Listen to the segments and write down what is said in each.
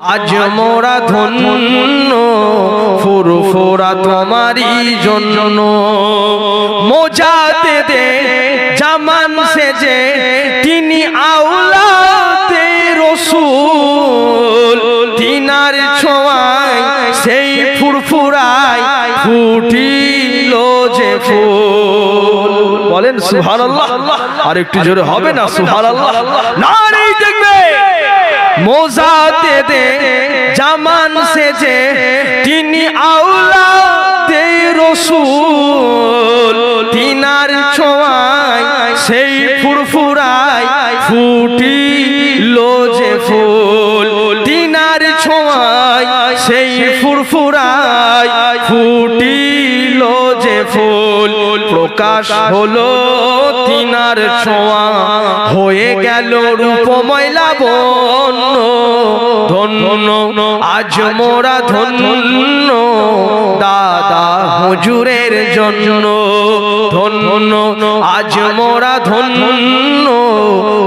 আজ মোরা ধন্য, ফুরফুরা তোমারই জন্য। মোজাতে দে, জামান সেজে, তিনি আউলাতে রসুল। তিনার ছোঁয়ায় সেই ফুরফুরায় ফুটিল যে ফুল। বলেন, সুবহানাল্লাহ। আর একটু জোরে হবে না, সুবহানাল্লাহ। নারী দেখবে। মোজাতে দে জামান সেজে, তিনি আউলা দে রসুল। তিনার ছোঁয়ায় সেই ফুরফুরায় ফুটিল যে ফুল। তিনার ছোঁয়ায় সেই ফুরফুরায় ফুটিল যে ফুল। প্রকাশ হলো তিনার ছোঁয়া। হয়ে গেল লাবণ্য আজ মোরা ধন্য, দাদা হুজুরের জন্য। ধন্য, আজ মোরা ধন্য,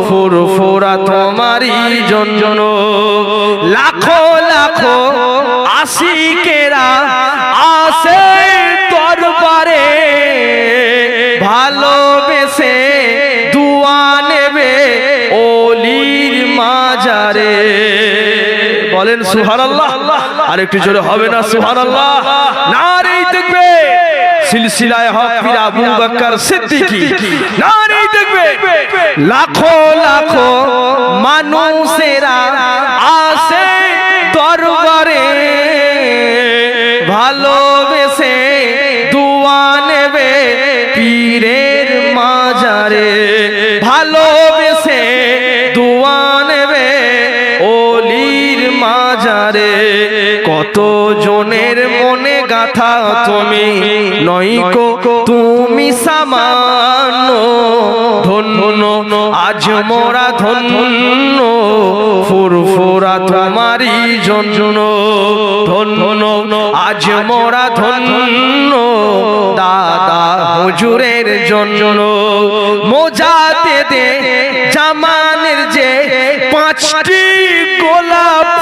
ফুরফুরা তোমারই জন্য। লাখো লাখো আশিকেরা আসে দরবারে, ভালোবেসে দুয়া নেবে ওলির মাজারে। বলেন সুহার আল্লাহ আর একটু জোরে হবে না সুবহানাল্লাহ। নারী দেখবে। সিলসিলায় হক পীর আবু বকর সিদ্দিকী। নারী দেখবে। লাখো লাখো মানুষেরা আসে দরবারে। ভালোবেসে মাজারে কত জনের মনে গাথা তুমি? নইকো তুমি সামান্য ধন্য। আজ মোরা ধন্য, ফুরফুরা তোমারই জন্য ধন্য। আজ মোরা ধন্য, দাদা হুজুরের জন্য। মোজাতে দে জামানের যে পাঁচটি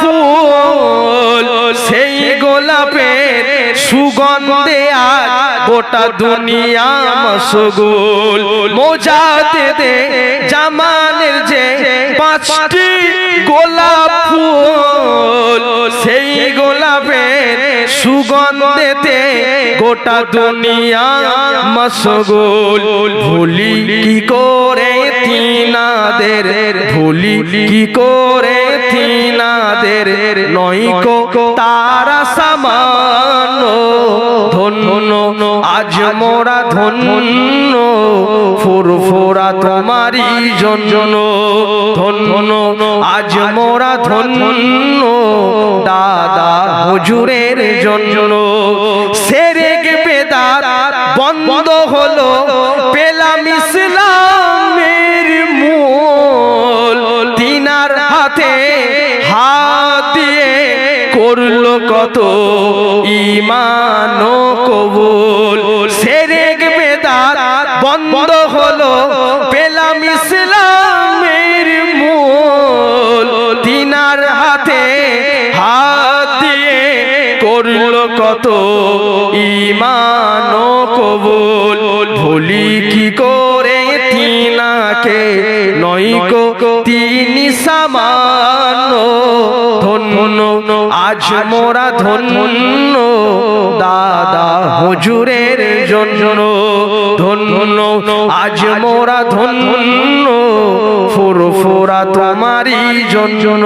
ফুল সেই গোলাপের সুগন্ধে আজ গোটা দুনিয়া মশগুল। মোজাতে দে জামানের যে পাঁচটি গোলাপ ফুল, সেই গোলাপের সুগন্ধেতে গোটা দুনিয়া মশগুল। ভুলি কি করে তিনাদের? ভুলি কি করে তিনাদের নইকো তারা সামান্য ধন্য। আজ মোরা ধন্য, ফুরফুরা তোমারই জন্য। ধন্য, আজ মোরা ধন্য, দাদা হুজুরের জন্য। সেরেক বেদাত বন্ধ হলো, পেলাম ইসলামের মূল। তিনার হাত কত ইমান কবুল। সেরেক বেদাত বন্ধ হলো, পেলাম ইসলামের মূল। তিনার হাতে হাত দিয়ে করল কত ইমান কবুল। ভুলি কি করে তিনাকে? নইকো তিনি সামান্য ধন্য। আজ মোরা ধন্য দাদা হুজুরের জন্য। ধন্য আজ মোরা ধন্য ফুরফুরা তোমারই জন্য।